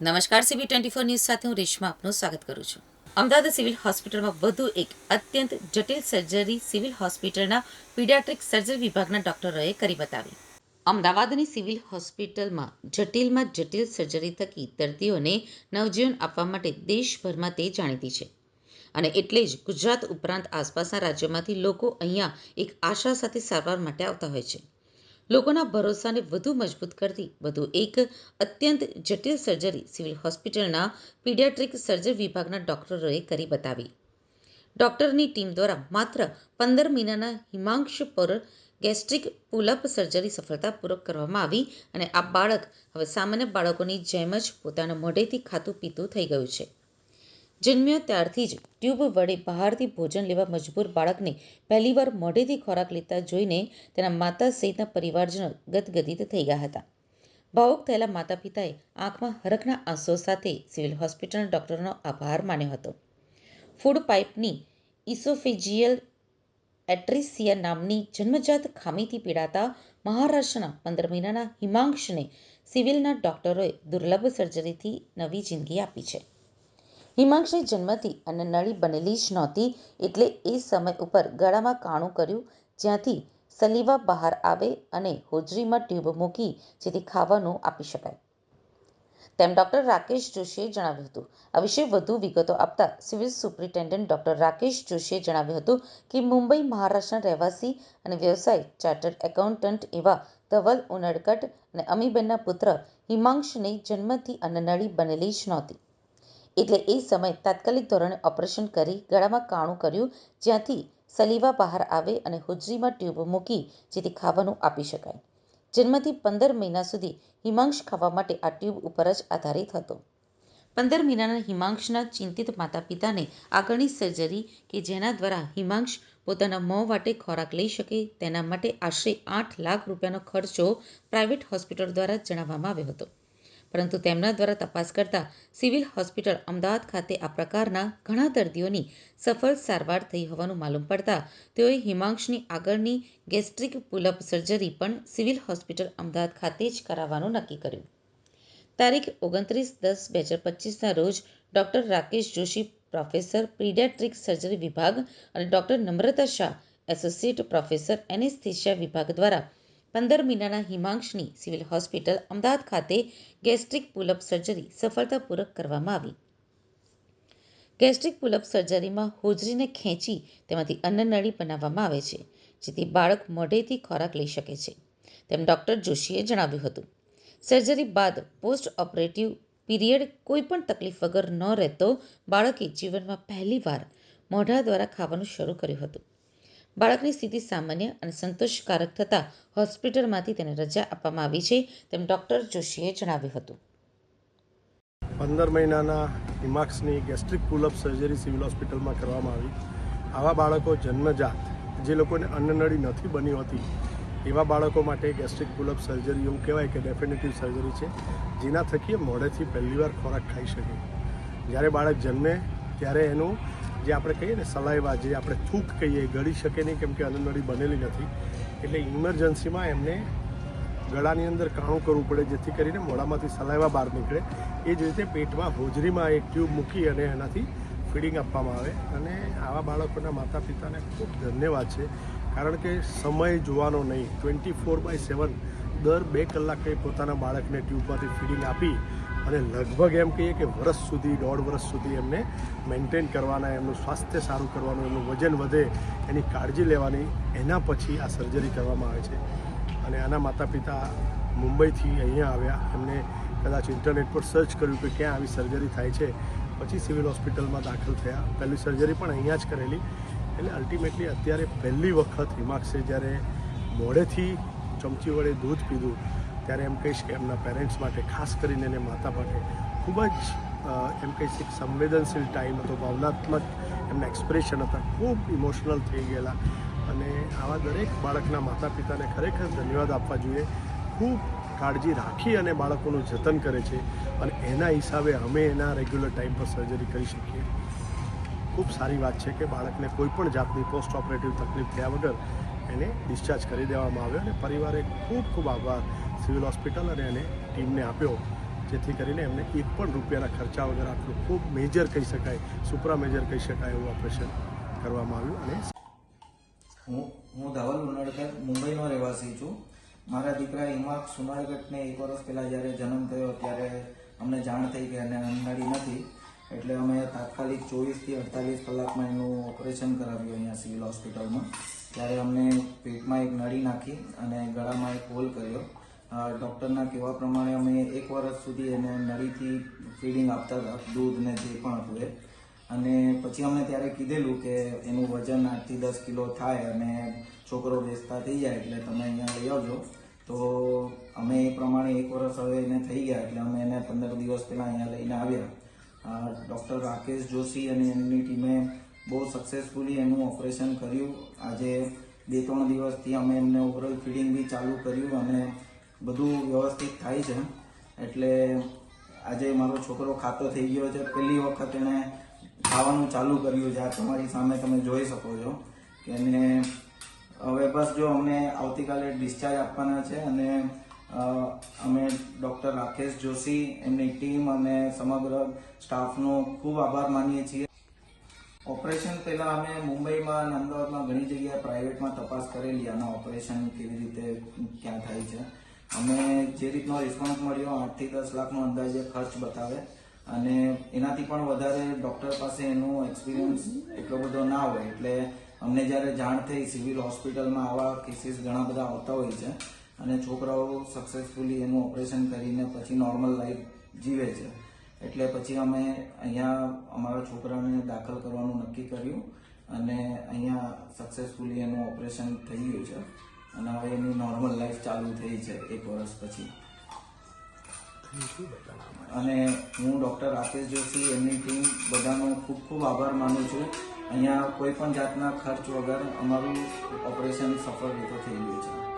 નમસ્કાર CB twenty four news સાથે હું રેશમા આપનું સ્વાગત કરું છું. અમદાવાદ સિવિલ હોસ્પિટલમાં વધુ એક અત્યંત જટિલ સર્જરી સિવિલ હોસ્પિટલના પીડિયાટ્રિક સર્જરી વિભાગના ડોક્ટરોએ કરી બતાવી. અમદાવાદની સિવિલ હોસ્પિટલમાં જટિલમાં જટિલ સર્જરી થકી દર્દીઓને નવજીવન આપવા માટે દેશભરમાં તે જાણીતી છે. અને એટલે જ ગુજરાત ઉપરાંત આસપાસના રાજ્યોમાંથી લોકો અહીંયા એક આશા સાથે સારવાર માટે આવતા હોય છે. લોકોના ભરોસાને વધુ મજબૂત કરતી વધુ એક અત્યંત જટિલ સર્જરી સિવિલ હોસ્પિટલના પીડિયાટ્રિક સર્જરી વિભાગના ડોક્ટરોએ કરી બતાવી. ડોક્ટરની ટીમ દ્વારા માત્ર પંદર મહિનાના હિમાંશ પર ગેસ્ટ્રિક પુલઅપ સર્જરી સફળતાપૂર્વક કરવામાં આવી અને આ બાળક હવે સામાન્ય બાળકોની જેમ જ પોતાના મોઢેથી ખાતું પીતું થઈ ગયું છે. જન્મ્યો ત્યારથી જ ટ્યુબ વડે બહારથી ભોજન લેવા મજબૂર બાળકને પહેલીવાર મોઢેથી ખોરાક લેતા જોઈને તેના માતા સહિતના પરિવારજનો ગદગદિત થઈ ગયા હતા. ભાવુક થયેલા માતા પિતાએ આંખમાં હરખના આંસુ સાથે સિવિલ હોસ્પિટલના ડૉક્ટરનો આભાર માન્યો હતો. ફૂડ પાઇપની ઇસોફેજિયલ એટ્રિસિયા નામની જન્મજાત ખામીથી પીડાતા મહારાષ્ટ્રના પંદર મહિનાના હિમાંશને સિવિલના ડોક્ટરોએ દુર્લભ સર્જરીથી નવી જિંદગી આપી છે. હિમાંશની જન્મથી નળી બનેલી જ નહોતી એટલે એ સમય ઉપર ગળામાં કાણું કર્યું, જ્યાંથી સલીવા બહાર આવે અને હોજરીમાં ટ્યુબ મૂકી જેથી ખાવાનું આપી શકાય. તેમ ડોક્ટર રાકેશ જોશીએ જણાવ્યું હતું. આ વિશે વધુ વિગતો આપતા સિવિલ સુપ્રિન્ટેન્ડન્ટ ડોક્ટર રાકેશ જોશીએ જણાવ્યું હતું કે મુંબઈ મહારાષ્ટ્રના રહેવાસી અને વ્યવસાય, ચાર્ટર્ડ એકાઉન્ટન્ટ એવા ધવલ ઉનડકટ અને અમીબેનના પુત્ર હિમાંશને જન્મથી અન્નનળી બનેલી જ નહોતી. એટલે એ સમયે તાત્કાલિક ધોરણે ઓપરેશન કરી ગળામાં કાણું કર્યું, જ્યાંથી સલીવા બહાર આવે અને હોજરીમાં ટ્યુબ મૂકી જેથી ખાવાનું આપી શકાય. જન્મથી પંદર મહિના સુધી હિમાંશ ખાવા માટે આ ટ્યુબ ઉપર જ આધારિત હતો. પંદર મહિનાના હિમાંશના ચિંતિત માતા પિતાને આગળની સર્જરી કે જેના દ્વારા હિમાંશ પોતાના મોં વાટે ખોરાક લઈ શકે તેના માટે આશરે આઠ લાખ રૂપિયાનો ખર્ચો પ્રાઇવેટ હોસ્પિટલ દ્વારા જણાવવામાં આવ્યો હતો. પરંતુ તેમના દ્વારા તપાસ કરતા સિવિલ હોસ્પિટલ અમદાવાદ ખાતે આ પ્રકારના ઘણા દર્દીઓની સફળ સારવાર થઈ હોવાનું માલુમ પડતા તેઓએ હિમાંશની આગળની ગેસ્ટ્રિક પુલઅપ સર્જરી પણ સિવિલ હોસ્પિટલ અમદાવાદ ખાતે જ કરાવવાનું નક્કી કર્યું. તારીખ ઓગણત્રીસ દસ બે હજાર પચીસના રોજ doctor Rakesh Joshi, professor paediatric surgery વિભાગ અને doctor Namrata Shah, associate professor anaesthesia વિભાગ દ્વારા પંદર મહિનાના હિમાંશની સિવિલ હોસ્પિટલ અમદાવાદ ખાતે ગેસ્ટ્રિક પુલઅપ સર્જરી સફળતાપૂર્વક કરવામાં આવી. ગેસ્ટ્રિક પુલઅપ સર્જરીમાં હોજરીને ખેંચી તેમાંથી અન્નનળી બનાવવામાં આવે છે, જેથી બાળક મોઢેથી ખોરાક લઈ શકે છે, તેમ ડૉક્ટર જોશીએ જણાવ્યું હતું. સર્જરી બાદ પોસ્ટ ઓપરેટિવ પીરિયડ કોઈ પણ તકલીફ વગર ન રહેતો બાળકે જીવનમાં પહેલીવાર મોઢા દ્વારા ખાવાનું શરૂ કર્યું હતું. બાળકની સ્થિતિ સામાન્ય અને સંતોષકારક થતાં હોસ્પિટલમાંથી તેને રજા આપવામાં આવી છે, તેમ ડોક્ટર જોશીએ જણાવ્યું હતું. પંદર મહિનાના હિમાક્સની gastric pull up surgery civil હોસ્પિટલમાં કરવામાં આવી. આવા બાળકો જન્મજાત, જે લોકોને અન્નનળી નથી બની હોતી, એવા બાળકો માટે ગેસ્ટ્રિક પુલઅપ સર્જરી એવું કહેવાય કે ડેફિનેટિવ સર્જરી છે, જેના થકી મોઢેથી પહેલીવાર ખોરાક ખાઈ શકે. જ્યારે બાળક જન્મે, ત્યારે એનું જે આપણે કહીએ ને સલાઈવા, જે આપણે થૂક કહીએ, ગળી શકે નહીં કેમ કે અન્નનળી બનેલી નથી. એટલે ઇમરજન્સીમાં એમને ગળાની અંદર કાણું કરવું પડે, જેથી કરીને મોડામાંથી સલાઈવા બહાર નીકળે. એ જ રીતે પેટમાં હોજરીમાં એક ટ્યુબ મૂકી અને એનાથી ફીડિંગ આપવામાં આવે. અને આવા બાળકોના માતા પિતાને ખૂબ ધન્યવાદ છે, કારણ કે સમય જોવાનો નહીં. ટ્વેન્ટી ફોર બાય સેવન દર બે કલાકે પોતાના બાળકને ટ્યુબમાંથી ફીડિંગ આપી અને લગભગ એમ કહીએ કે વર્ષ સુધી, દોઢ વર્ષ સુધી એમને મેન્ટેન કરવાના, એમનું સ્વાસ્થ્ય સારું કરવાનું, એમનું વજન વધે, એની કાળજી લેવાની, એના પછી આ સર્જરી કરવામાં આવે છે. અને આના માતા પિતા મુંબઈથી અહીંયા આવ્યા. એમને કદાચ ઇન્ટરનેટ પર સર્ચ કર્યું કે ક્યાં આવી સર્જરી થાય છે. પછી સિવિલ હોસ્પિટલમાં દાખલ થયા. પહેલી સર્જરી પણ અહીંયા જ કરેલી. એટલે અલ્ટિમેટલી અત્યારે પહેલી વખત હિમાક્ષે જ્યારે મોડેથી ચમચી વડે દૂધ પીધું ત્યારે એમ કહીશ કે એમના પેરેન્ટ્સ માટે, ખાસ કરીને એને માતા માટે ખૂબ જ એમ કહીશ એક સંવેદનશીલ ટાઈમ હતો, ભાવનાત્મક એમના એક્સપ્રેશન હતા, ખૂબ ઇમોશનલ થઈ ગયેલા. અને આવા દરેક બાળકના માતા પિતાને ખરેખર ધન્યવાદ આપવા જોઈએ. ખૂબ કાળજી રાખી અને બાળકોનું જતન કરે છે અને એના હિસાબે અમે એના રેગ્યુલર ટાઈમ પર સર્જરી કરી શકીએ. ખૂબ સારી વાત છે કે બાળકને કોઈ પણ જાતની પોસ્ટ ઓપરેટિવ તકલીફ થયા વગર એને ડિસ્ચાર્જ કરી દેવામાં આવ્યો અને પરિવારે ખૂબ ખૂબ આભાર. સિવિલ હોસ્પિટલ અને એને ટીમને આપ્યો, જેથી કરીને એમને એક પણ રૂપિયાના ખર્ચા વગર આટલું ખૂબ મેજર કહી શકાય, સુપરા મેજર કહી શકાય એવું ઓપરેશન કરવામાં આવ્યું અને હું હું ધવલ ઉનાળકર મુંબઈનો રહેવાસી છું. મારા દીકરા હિમાક સુનાળગઢને એક વર્ષ પહેલાં જ્યારે જન્મ થયો, ત્યારે અમને જાણ થઈ કે એને અંધાડી નથી. એટલે અમે તાત્કાલિક ચોવીસથી અડતાલીસ કલાકમાં એનું ઓપરેશન કરાવ્યું અહીંયા સિવિલ હોસ્પિટલમાં. ત્યારે અમને પેટમાં એક નળી નાખી અને ગળામાં એક હોલ કર્યો. ડૉક્ટરના કહેવા પ્રમાણે અમે એક વર્ષ સુધી એને નળીથી ફીડિંગ આપતા હતા, દૂધ ને જે પણ હતું એ. અને પછી અમને ત્યારે કીધેલું કે એનું વજન આઠથી દસ કિલો થાય અને છોકરો બેસતા થઈ જાય એટલે તમે અહીંયા લઈ આવજો. તો અમે એ પ્રમાણે એક વર્ષ હવે એને થઈ ગયા એટલે અમે એને પંદર દિવસ પહેલાં અહીંયા લઈને આવ્યા. ડૉક્ટર રાકેશ જોશી અને એમની ટીમે બહુ સક્સેસફુલી એનું ઓપરેશન કર્યું. આજે બે ત્રણ દિવસથી અમે એમને ઓવરઓલ ફીડિંગ બી ચાલુ કર્યું અને બધું વ્યવસ્થિત થાય છે. એટલે આજે મારો છોકરો ખાતો થઈ ગયો છે. પહેલી વખત એણે ખાવાનું ચાલુ કર્યું છે. આ તમારી સામે તમે જોઈ શકો છો કે એને, હવે બસ જો અમને આવતીકાલે ડિસ્ચાર્જ આપવાના છે અને અમે ડૉક્ટર રાકેશ જોશી, એમની ટીમ અને સમગ્ર સ્ટાફનો ખૂબ આભાર માનીએ છીએ. ઓપરેશન પહેલાં અમે મુંબઈમાં અને અમદાવાદમાં ઘણી જગ્યાએ પ્રાઇવેટમાં તપાસ કરેલી, આના ઓપરેશન કેવી રીતે, ક્યાં થાય છે. અમે જે રીતનો રિસ્પોન્સ મળ્યો, આઠથી દસ લાખનો અંદાજે ખર્ચ બતાવે. અને એનાથી પણ વધારે ડૉક્ટર પાસે એનું એક્સપિરિયન્સ એટલો બધો ના હોય. એટલે અમને જ્યારે જાણ થઈ સિવિલ હોસ્પિટલમાં આવા કેસીસ ઘણા બધા આવતા હોય છે. અને છોકરાઓ સક્સેસફુલી એનું ઓપરેશન કરીને પછી નોર્મલ લાઈફ જીવે છે. એટલે પછી અમે અહીંયા અમારા છોકરાને દાખલ કરવાનું નક્કી કર્યું. અને અહીંયા સક્સેસફુલી એનું ઓપરેશન થઈ ગયું છે. અને હવે એની નોર્મલ લાઈફ ચાલુ થઈ છે એક વર્ષ પછી. અને હું ડૉક્ટર રાકેશ જોશી, એમની ટીમ બધાનો ખૂબ ખૂબ આભાર માનું છું. અહીંયા કોઈ પણ જાતના ખર્ચ વગર અમારું ઓપરેશન સફળ રીતે થઈ ગયું છે.